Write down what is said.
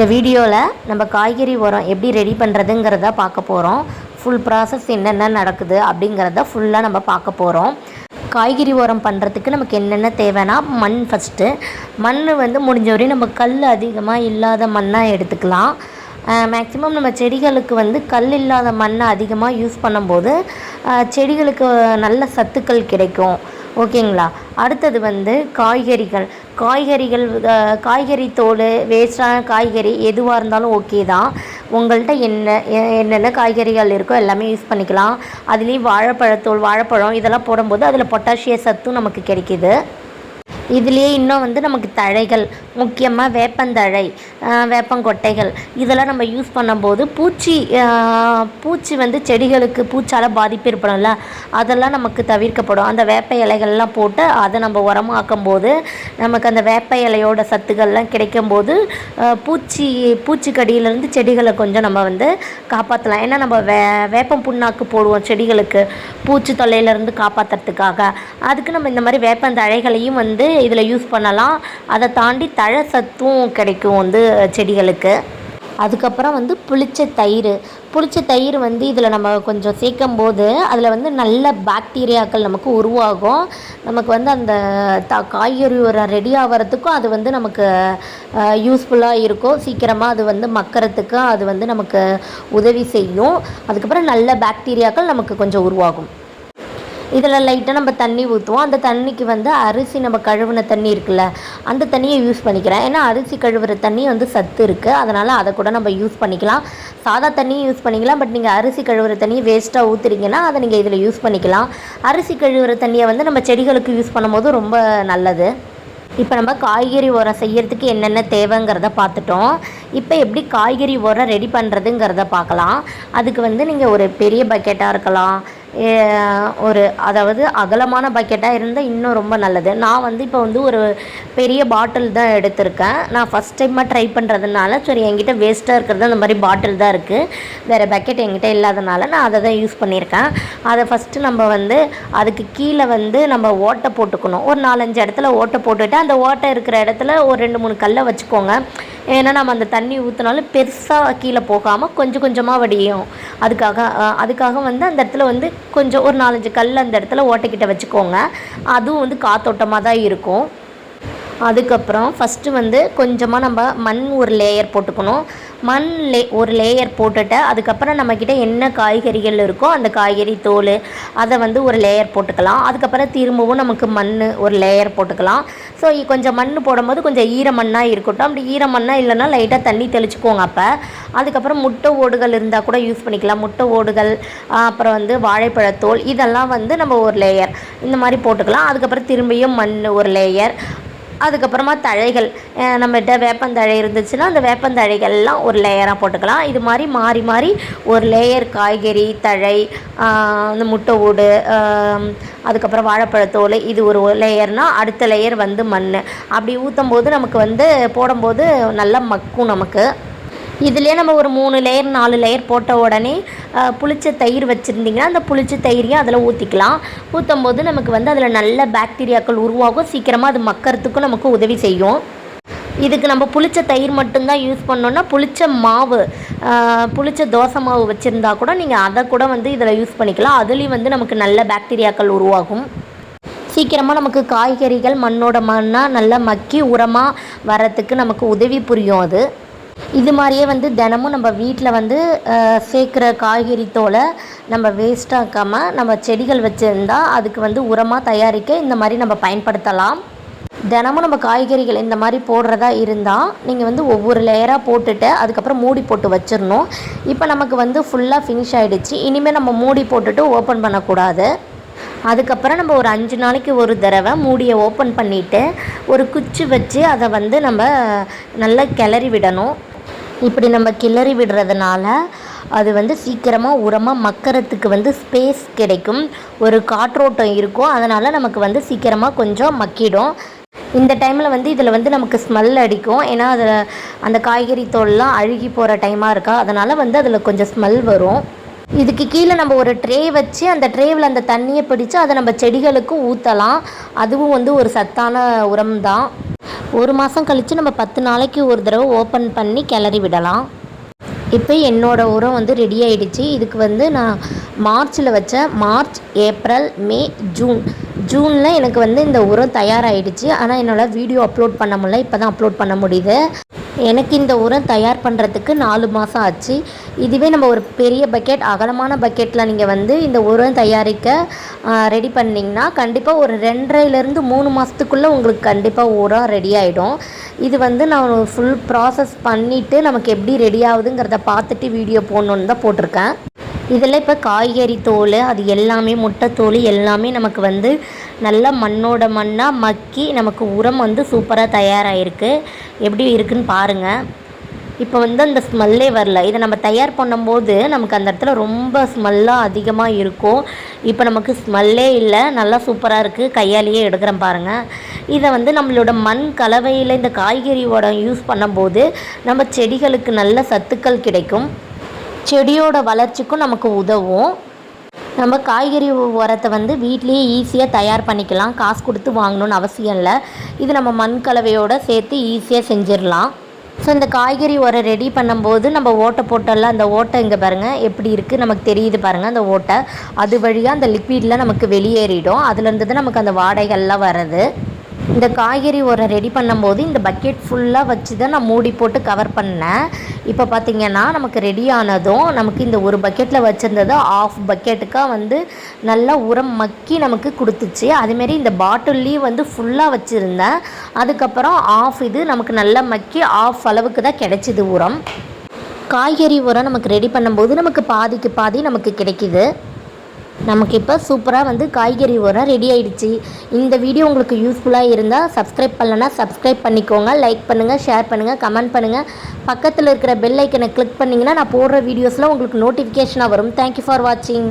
இந்த வீடியோவில் நம்ம காய்கறி உரம் எப்படி ரெடி பண்ணுறதுங்கிறத பார்க்க போகிறோம் ஃபுல் ப்ராசஸ் என்னென்ன நடக்குது அப்படிங்கிறத ஃபுல்லாக நம்ம பார்க்க போகிறோம் காய்கறி உரம் பண்ணுறதுக்கு நமக்கு என்னென்ன தேவைன்னா மண் ஃபஸ்ட்டு மண் வந்து முடிஞ்ச வரையும் நம்ம கல் அதிகமாக இல்லாத மண்ணாக எடுத்துக்கலாம். மேக்ஸிமம் நம்ம செடிகளுக்கு வந்து கல் இல்லாத மண்ணை அதிகமாக யூஸ் பண்ணும்போது செடிகளுக்கு நல்ல சத்துக்கள் கிடைக்கும். ஓகேங்களா? அடுத்தது வந்து காய்கறிகள். காய்கறிகள் காய்கறி தோல் வேஸ்டான காய்கறி எதுவாக இருந்தாலும் ஓகே தான். உங்கள்கிட்ட என்ன என்னென்ன காய்கறிகள் இருக்கோ எல்லாமே யூஸ் பண்ணிக்கலாம். அதுலேயும் வாழைப்பழத்தோல் வாழைப்பழம் இதெல்லாம் போடும்போது அதில் பொட்டாசிய சத்தும் நமக்கு கிடைக்கிது. இதுலேயே இன்னும் வந்து நமக்கு தழைகள் முக்கியமாக வேப்பந்தழை வேப்பங்கொட்டைகள் இதெல்லாம் நம்ம யூஸ் பண்ணும்போது பூச்சி பூச்சி வந்து செடிகளுக்கு பூச்சால் பாதிப்பு ஏற்படும்ல அதெல்லாம் நமக்கு தவிர்க்கப்படும். அந்த வேப்ப இலைகள்லாம் போட்டு அதை நம்ம உரமாக்கும் போது நமக்கு அந்த வேப்ப இலையோட சத்துக்கள்லாம் கிடைக்கும்போது பூச்சி பூச்சிக்கடியிலேருந்து செடிகளை கொஞ்சம் நம்ம வந்து காப்பாற்றலாம் ஏன்னா நம்ம வே வேப்பம் புண்ணாக்கு போடுவோம் செடிகளுக்கு பூச்சி தொல்லையிலேருந்து காப்பாற்றுறதுக்காக அதுக்கு நம்ம இந்த மாதிரி வேப்பந்தழைகளையும் வந்து இதில் யூஸ் பண்ணலாம். அதை தாண்டி தழை சத்தும் கிடைக்கும் வந்து செடிகளுக்கு. அதுக்கப்புறம் வந்து புளிச்ச தயிர். புளிச்ச தயிர் வந்து இதில் நம்ம கொஞ்சம் சேர்க்கும் போது அதில் வந்து நல்ல பாக்டீரியாக்கள் நமக்கு உருவாகும். நமக்கு வந்து அந்த த காய்கறி உரம் ரெடி ஆகிறதுக்கும் அது வந்து நமக்கு யூஸ்ஃபுல்லாக இருக்கும். சீக்கிரமாக அது வந்து மக்கிறதுக்கு அது வந்து நமக்கு உதவி செய்யும். அதுக்கப்புறம் நல்ல பாக்டீரியாக்கள் நமக்கு கொஞ்சம் உருவாகும். இதில் லைட்டாக நம்ம தண்ணி ஊற்றுவோம். அந்த தண்ணிக்கு வந்து அரிசி நம்ம கழுவின தண்ணி இருக்குல்ல அந்த தண்ணியை யூஸ் பண்ணிக்கிறேன். ஏன்னா அரிசி கழுவுற தண்ணி வந்து சத்து இருக்குது அதனால் அதை கூட நம்ம யூஸ் பண்ணிக்கலாம். சாதா தண்ணியும் யூஸ் பண்ணிக்கலாம். பட் நீங்கள் அரிசி கழுவுற தண்ணியை வேஸ்ட்டாக ஊற்றுறீங்கன்னா அதை நீங்கள் இதில் யூஸ் பண்ணிக்கலாம். அரிசி கழுவுற தண்ணியை வந்து நம்ம செடிகளுக்கு யூஸ் பண்ணும்போது ரொம்ப நல்லது. இப்போ நம்ம காய்கறி உரம் செய்யறதுக்கு என்னென்ன தேவைங்கிறத பார்த்துட்டோம். இப்போ எப்படி காய்கறி உரம் ரெடி பண்ணுறதுங்கிறத பார்க்கலாம். அதுக்கு வந்து நீங்கள் ஒரு பெரிய பக்கெட்டாக இருக்கலாம். ஒரு அதாவது அகலமான பக்கெட்டாக இருந்தால் இன்னும் ரொம்ப நல்லது. நான் வந்து இப்போ வந்து ஒரு பெரிய பாட்டில் தான் எடுத்திருக்கேன். நான் ஃபஸ்ட் டைமாக ட்ரை பண்ணுறதுனால சரி என்கிட்ட வேஸ்ட்டாக இருக்கிறது அந்த மாதிரி பாட்டில் தான் இருக்குது வேறு பக்கெட் என்கிட்ட இல்லாதனால நான் அதை தான் யூஸ் பண்ணியிருக்கேன். அதை ஃபஸ்ட்டு நம்ம வந்து அதுக்கு கீழே வந்து நம்ம ஓட்டை போட்டுக்கணும். ஒரு நாலஞ்சு இடத்துல ஓட்டை போட்டுட்டு அந்த ஓட்டை இருக்கிற இடத்துல ஒரு ரெண்டு மூணு கல்லை வச்சுக்கோங்க. ஏன்னா நம்ம அந்த தண்ணி ஊற்றினாலும் பெருசாக கீழே போகாமல் கொஞ்சம் கொஞ்சமாக வடியும். அதுக்காக அதுக்காக வந்து அந்த இடத்துல வந்து கொஞ்சம் ஒரு நாலஞ்சு கல் அந்த இடத்துல ஓட்டைக்கிட்ட வச்சுக்கோங்க. அதுவும் வந்து காத்தோட்டமாக தான் இருக்கும். அதுக்கப்புறம் ஃபஸ்ட்டு வந்து கொஞ்சமாக நம்ம மண் ஒரு லேயர் போட்டுக்கணும். மண் லே ஒரு லேயர் போட்டுட்டு அதுக்கப்புறம் நம்மக்கிட்ட என்ன காய்கறிகள் இருக்கோ அந்த காய்கறி தோல் அதை வந்து ஒரு லேயர் போட்டுக்கலாம். அதுக்கப்புறம் திரும்பவும் நமக்கு மண் ஒரு லேயர் போட்டுக்கலாம். ஸோ கொஞ்சம் மண் போடும்போது கொஞ்சம் ஈர மண்ணாக இருக்கட்டும். அப்படி ஈர மண்ணாக இல்லைன்னா லைட்டாக தண்ணி தெளிச்சுக்கோங்க அப்போ. அதுக்கப்புறம் முட்டை ஓடுகள் இருந்தால் கூட யூஸ் பண்ணிக்கலாம். முட்டை ஓடுகள் அப்புறம் வந்து வாழைப்பழத்தோல் இதெல்லாம் வந்து நம்ம ஒரு லேயர் இந்த மாதிரி போட்டுக்கலாம். அதுக்கப்புறம் திரும்பியும் மண் ஒரு லேயர் அதுக்கப்புறமா தழைகள். நம்மகிட்ட வேப்பந்தழை இருந்துச்சுன்னா அந்த வேப்பந்தழைகள்லாம் ஒரு லேயராக போட்டுக்கலாம். இது மாதிரி மாறி மாறி ஒரு லேயர் காய்கறி தழை இந்த அந்த முட்டை ஓடு அதுக்கப்புறம் வாழைப்பழத்தோல் இது ஒரு லேயர்னால் அடுத்த லேயர் வந்து மண். அப்படி ஊற்றும் போது நமக்கு வந்து போடும்போது நல்லா மக்கும் நமக்கு. இதுலேயே நம்ம ஒரு மூணு லேயர் நாலு லேயர் போட்ட உடனே புளிச்ச தயிர் வச்சுருந்தீங்கன்னா அந்த புளிச்ச தயிரையும் அதில் ஊற்றிக்கலாம் ஊற்றும் போது நமக்கு வந்து அதில் நல்ல பாக்டீரியாக்கள் உருவாகும். சீக்கிரமாக அது மக்கிறதுக்கும் நமக்கு உதவி செய்யும். இதுக்கு நம்ம புளிச்ச தயிர் மட்டும்தான் யூஸ் பண்ணோன்னா புளிச்ச மாவு புளிச்ச தோசை மாவு வச்சுருந்தா கூட நீங்கள் அதை கூட வந்து இதில் யூஸ் பண்ணிக்கலாம். அதுலேயும் வந்து நமக்கு நல்ல பாக்டீரியாக்கள் உருவாகும். சீக்கிரமாக நமக்கு காய்கறிகள் மண்ணோட மண்ணாக நல்லா மக்கி உரமாக வரத்துக்கு நமக்கு உதவி புரியும் அது. இது மாதிரியே வந்து தினமும் நம்ம வீட்டில் வந்து சேர்க்குற காய்கறி தோலை நம்ம வேஸ்ட்டாக்காமல் நம்ம செடிகள் வச்சுருந்தா அதுக்கு வந்து உரமாக தயாரிக்க இந்த மாதிரி நம்ம பயன்படுத்தலாம். தினமும் நம்ம காய்கறிகள் இந்த மாதிரி போடுறதா இருந்தால் நீங்கள் வந்து ஒவ்வொரு லேயராக போட்டுட்டு அதுக்கப்புறம் மூடி போட்டு வச்சிடணும் இப்போ நமக்கு வந்து ஃபுல்லாக ஃபினிஷ் ஆகிடுச்சு இனிமேல் நம்ம மூடி போட்டுட்டு ஓப்பன் பண்ணக்கூடாது. அதுக்கப்புறம் நம்ம ஒரு அஞ்சு நாளைக்கு ஒரு தடவை மூடியை ஓப்பன் பண்ணிவிட்டு ஒரு குச்சி வச்சு அதை வந்து நம்ம நல்லா கிளறி விடணும். இப்படி நம்ம கிளறி விடுறதுனால அது வந்து சீக்கிரமாக உரமாக மக்கிறதுக்கு வந்து ஸ்பேஸ் கிடைக்கும். ஒரு காற்றோட்டம் இருக்கும் அதனால் நமக்கு வந்து சீக்கிரமாக கொஞ்சம் மக்கிடும். இந்த டைமில் வந்து இதில் வந்து நமக்கு ஸ்மெல் அடிக்கும். ஏன்னா அதில் அந்த காய்கறி தோல்லாம் அழுகி போகிற டைமாக இருக்கா? அதனால் வந்து அதில் கொஞ்சம் ஸ்மெல் வரும். இதுக்கு கீழே நம்ம ஒரு ட்ரே வச்சு அந்த ட்ரேவில் அந்த தண்ணியை பிடிச்சி அதை நம்ம செடிகளுக்கு ஊற்றலாம் அதுவும் வந்து ஒரு சத்தான உரம் தான். ஒரு மாதம் கழித்து நம்ம பத்து நாளைக்கு ஒரு தடவை ஓப்பன் பண்ணி கிளறி விடலாம். இப்போ என்னோட உரம் வந்து ரெடி ஆகிடுச்சு இதுக்கு வந்து நான் மார்ச்சில் வச்ச மார்ச் ஏப்ரல் மே ஜூன். ஜூனில் எனக்கு வந்து இந்த உரம் தயாராகிடுச்சு ஆனால் என்னோடய வீடியோ அப்லோட் பண்ண முடியல. இப்போ தான் அப்லோட் பண்ண முடியுது. எனக்கு இந்த உரம் தயார் பண்ணுறதுக்கு நாலு மாதம் ஆச்சு. இதுவே நம்ம ஒரு பெரிய பக்கெட் அகலமான பக்கெட்டில் நீங்கள் வந்து இந்த உரம் தயாரிக்க ரெடி பண்ணிங்கன்னா கண்டிப்பாக ஒரு ரெண்டரைலேருந்து மூணு மாதத்துக்குள்ளே உங்களுக்கு கண்டிப்பாக உரம் ரெடி ஆகிடும் இது வந்து நான் ஃபுல் ப்ராசஸ் பண்ணிவிட்டு நமக்கு எப்படி ரெடி ஆகுதுங்கிறத பார்த்துட்டு வீடியோ போடணுன்னு தான் போட்டிருக்கேன். இதில் இப்போ காய்கறி தோல் அது எல்லாமே முட்டை தோல் எல்லாமே நமக்கு வந்து நல்லா மண்ணோட மண்ணாக மக்கி நமக்கு உரம் வந்து சூப்பராக தயாராகிருக்கு எப்படி இருக்குன்னு பாருங்கள் இப்போ வந்து அந்த ஸ்மெல்லே வரல. இதை நம்ம தயார் பண்ணும்போது நமக்கு அந்த இடத்துல ரொம்ப ஸ்மெல்லாக அதிகமாக இருக்கும். இப்போ நமக்கு ஸ்மெல்லே இல்லை. நல்லா சூப்பராக இருக்குது கையாலேயே எடுக்கிறேன் பாருங்கள் இதை வந்து நம்மளோட மண் கலவையில் இந்த காய்கறி உரம் யூஸ் பண்ணும்போது நம்ம செடிகளுக்கு நல்ல சத்துக்கள் கிடைக்கும். செடியோட வளர்ச்சிக்கும் நமக்கு உதவும். நம்ம காய்கறி உரத்தை வந்து வீட்லேயே ஈஸியாக தயார் பண்ணிக்கலாம். காசு கொடுத்து வாங்கணும்னு அவசியம் இல்லை. இது நம்ம மண் கலவையோடு சேர்த்து ஈஸியாக செஞ்சிடலாம். ஸோ இந்த காய்கறி உரம் ரெடி பண்ணும்போது நம்ம ஓட்டை போட்டெல்லாம் அந்த ஓட்டை இங்கே பாருங்கள் எப்படி இருக்குது நமக்கு தெரியுது பாருங்கள் அந்த ஓட்டை. அது வழியாக அந்த லிக்விட்லாம் நமக்கு வெளியேறிடும். அதுலேருந்து தான் நமக்கு அந்த வாடைகள்லாம் வர்றது. இந்த காய்கறி உரம் ரெடி பண்ணும்போது இந்த பக்கெட் ஃபுல்லாக வச்சு தான் நான் மூடி போட்டு கவர் பண்ணேன். இப்போ பார்த்திங்கன்னா நமக்கு ரெடி ஆனதும் நமக்கு இந்த ஒரு பக்கெட்டில் வச்சுருந்தது ஆஃப் பக்கெட்டுக்காக வந்து நல்லா உரம் மக்கி நமக்கு கொடுத்துச்சு. அதுமாரி இந்த பாட்டில்லையும் வந்து ஃபுல்லாக வச்சுருந்தேன். அதுக்கப்புறம் ஆஃப் இது நமக்கு நல்லா மக்கி ஆஃப் அளவுக்கு தான் கிடைச்சிது உரம். காய்கறி உரம் நமக்கு ரெடி பண்ணும்போது நமக்கு பாதிக்கு பாதி நமக்கு கிடைக்கிது. நமக்கு இப்போ சூப்பராக வந்து காய்கறி உரம் ரெடி ஆயிடுச்சு. இந்த வீடியோ உங்களுக்கு யூஸ்ஃபுல்லாக இருந்தால் சப்ஸ்கிரைப் பண்ணலன்னா சப்ஸ்கிரைப் பண்ணிக்கோங்க. லைக் பண்ணுங்கள் ஷேர் பண்ணுங்கள் கமெண்ட் பண்ணுங்கள் பக்கத்தில் இருக்கிற பெல் ஐக்கனை கிளிக் பண்ணிங்கன்னா நான் போடுற வீடியோஸில் உங்களுக்கு நோட்டிஃபிகேஷனாக வரும். தேங்க்யூ ஃபார் வாட்சிங்